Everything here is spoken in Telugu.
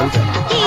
అంతే